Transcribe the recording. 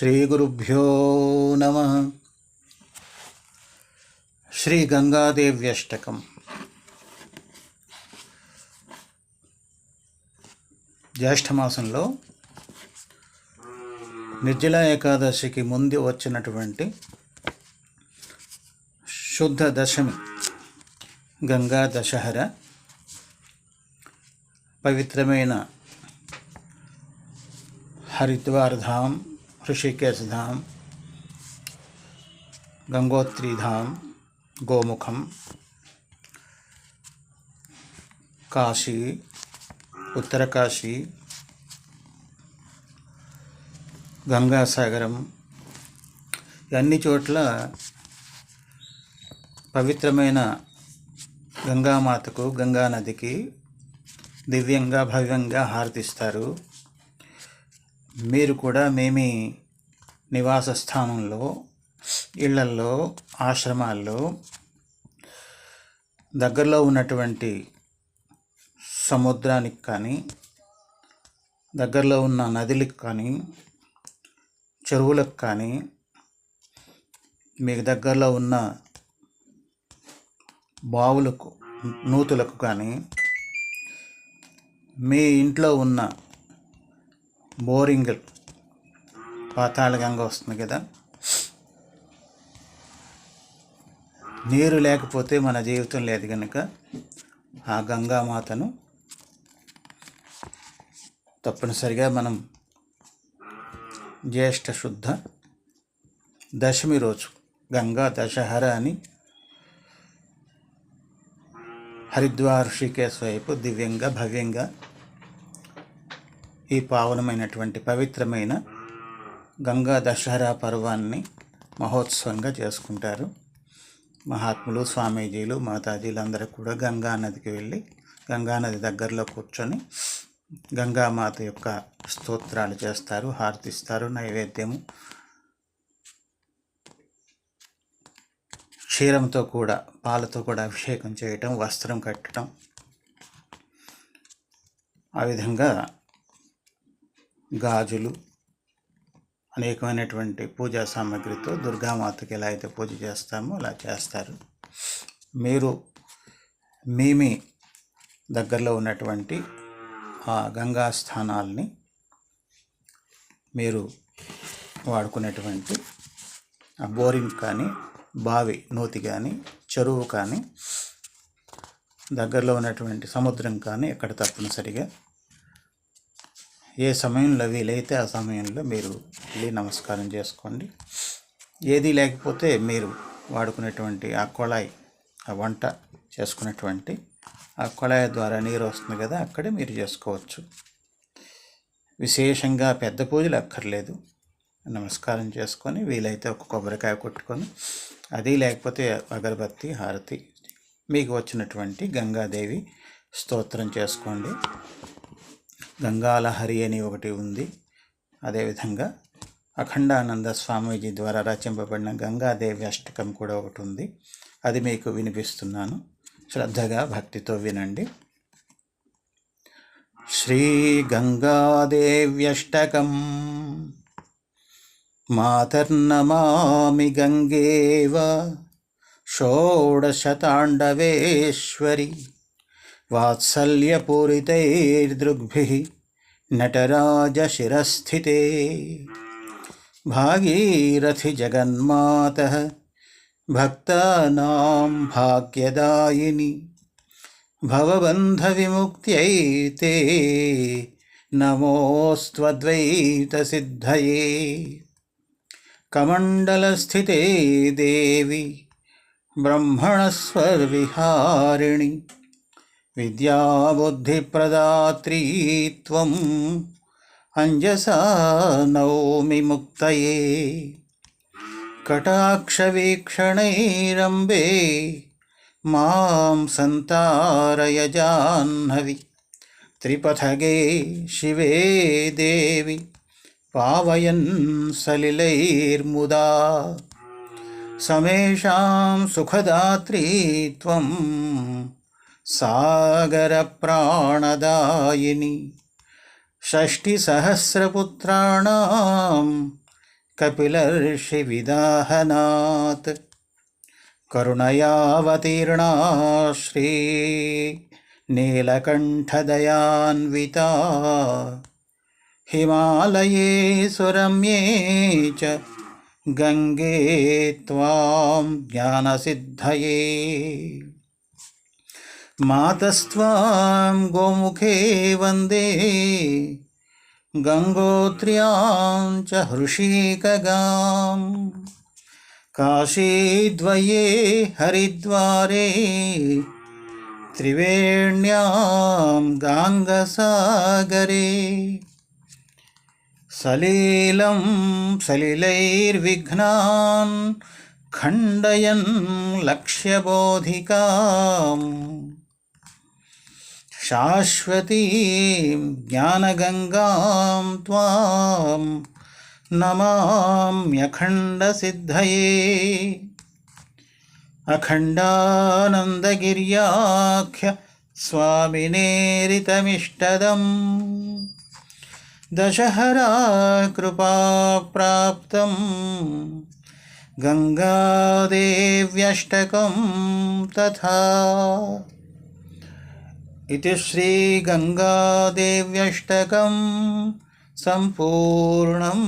శ్రీగురుభ్యో నమ. శ్రీ గంగాదేవ్యష్టకం. జ్యేష్ఠమాసంలో నిర్జల ఏకాదశికి ముందు వచ్చినటువంటి శుద్ధ దశమి గంగా దశహర పవిత్రమైన హరిద్వార్ ధామ్ ఋషికేశ్ ధామ్ గంగోత్రి ధామ్ గోముఖం కాశీ ఉత్తరకాశీ గంగాసాగరం అన్ని చోట్ల పవిత్రమైన గంగామాతకు గంగా నదికి దివ్యంగా భవ్యంగా హారతిస్తారు. మీరు కూడా మేమి నివాస స్థానంలో ఇళ్ళల్లో ఆశ్రమాల్లో దగ్గరలో ఉన్నటువంటి సముద్రానికి కానీ దగ్గరలో ఉన్న నదులకు కానీ చెరువులకు కానీ మీకు దగ్గరలో ఉన్న బావులకు నూతులకు కానీ మీ ఇంట్లో ఉన్న బోరింగ్ పాతాళ గంగ వస్తుంది కదా. నీరు లేకపోతే మన జీవితం లేదు కనుక ఆ గంగామాతను తప్పనిసరిగా మనం జ్యేష్ఠ శుద్ధ దశమి రోజు గంగా దశహర అని హరిద్వార్ ఋషికేశ్ వైపు దివ్యంగా భవ్యంగా ఈ పావనమైనటువంటి పవిత్రమైన గంగా దసరా పర్వాన్ని మహోత్సవంగా చేసుకుంటారు. మహాత్ములు స్వామీజీలు మాతాజీలు అందరూ కూడా గంగా నదికి వెళ్ళి గంగానది దగ్గరలో కూర్చొని గంగామాత యొక్క స్తోత్రాలు చేస్తారు హారతిస్తారు నైవేద్యము. క్షీరంతో కూడా పాలతో కూడా అభిషేకం చేయటం వస్త్రం కట్టడం ఆ విధంగా గాజులు అనేకమైనటువంటి పూజా సామాగ్రితో దుర్గామాతకి ఎలా అయితే పూజ చేస్తామో అలా చేస్తారు. మీరు మీ మీ దగ్గరలో ఉన్నటువంటి ఆ గంగా స్థానాల్ని మీరు వాడుకునేటువంటి ఆ బోరింగ్ కానీ బావి నూతి కానీ చెరువు కానీ దగ్గరలో ఉన్నటువంటి సముద్రం కానీ ఎక్కడ తప్పనిసరిగా ఏ సమయంలో వీలైతే ఆ సమయంలో మీరు వెళ్ళి నమస్కారం చేసుకోండి. ఏది లేకపోతే మీరు వాడుకునేటువంటి ఆ కొళాయి ఆ వంట చేసుకునేటువంటి ఆ కొళాయి ద్వారా నీరు వస్తుంది కదా అక్కడే మీరు చేసుకోవచ్చు. విశేషంగా పెద్ద పూజలు అక్కర్లేదు. నమస్కారం చేసుకొని వీలైతే ఒక కొబ్బరికాయ కొట్టుకొని అది లేకపోతే అగరబత్తి హారతి మీకు వచ్చినటువంటి గంగాదేవి స్తోత్రం చేసుకోండి. గంగాలహరి అని ఒకటి ఉంది. అదేవిధంగా అఖండానంద స్వామీజీ ద్వారా రచింపబడిన గంగాదేవి అష్టకం కూడా ఒకటి ఉంది. అది మీకు వినిపిస్తున్నాను. శ్రద్ధగా భక్తితో వినండి. శ్రీ గంగాదేవ్యష్టకం మాతర్నమామి గంగేవ షోడశతాండవేశ్వరి వాత్సల్యపూరితైర్దృగ్భిः నటరాజశిరస్థితే. భాగీరథి జగన్మాతः భక్తానాం భాగ్యదాయిని భవబంధవిముక్త్యై తే నమోస్త్వద్వైతసిద్ధయే. కమండలస్థితే దేవి विद्याबुद्धिप्रदात्री त्वम् अञ्जसा नौमि मुक्तये। कटाक्षवीक्षणैरम्बे मां सन्तारय जाह्नवि त्रिपथगे शिवे देवि पावयन् सलिलैर्मुदा। समेषां सुखदात्री त्वम् सागरप्राणदायिनि षष्टिसहस्रपुत्राणां कपिलर्षिविदाहनात् करुणयावतीर्णा श्रीनीलकण्ठदयान्विता हिमालये सुरम्ये च गङ्गे त्वां ज्ञानसिद्धये। मातस्त्वां गोमुखे वन्दे गङ्गोत्र्यां च हृषीकगाम् काशीद्वये हरिद्वारे त्रिवेण्यां गाङ्गसागरे सलीलं सलिलैर्विघ्नान् खण्डयन् लक्ष्यबोधिकाम् शाश्वतीं ज्ञानगङ्गां त्वां नमाम्यखण्डसिद्धये अखण्डानन्दगिर्याख्य स्वामिनेरितमिष्टदम् दशहरा कृपाप्राप्तं गङ्गादेव्यष्टकं तथा इति श्रीगङ्गादेव्यष्टकं सम्पूर्णम्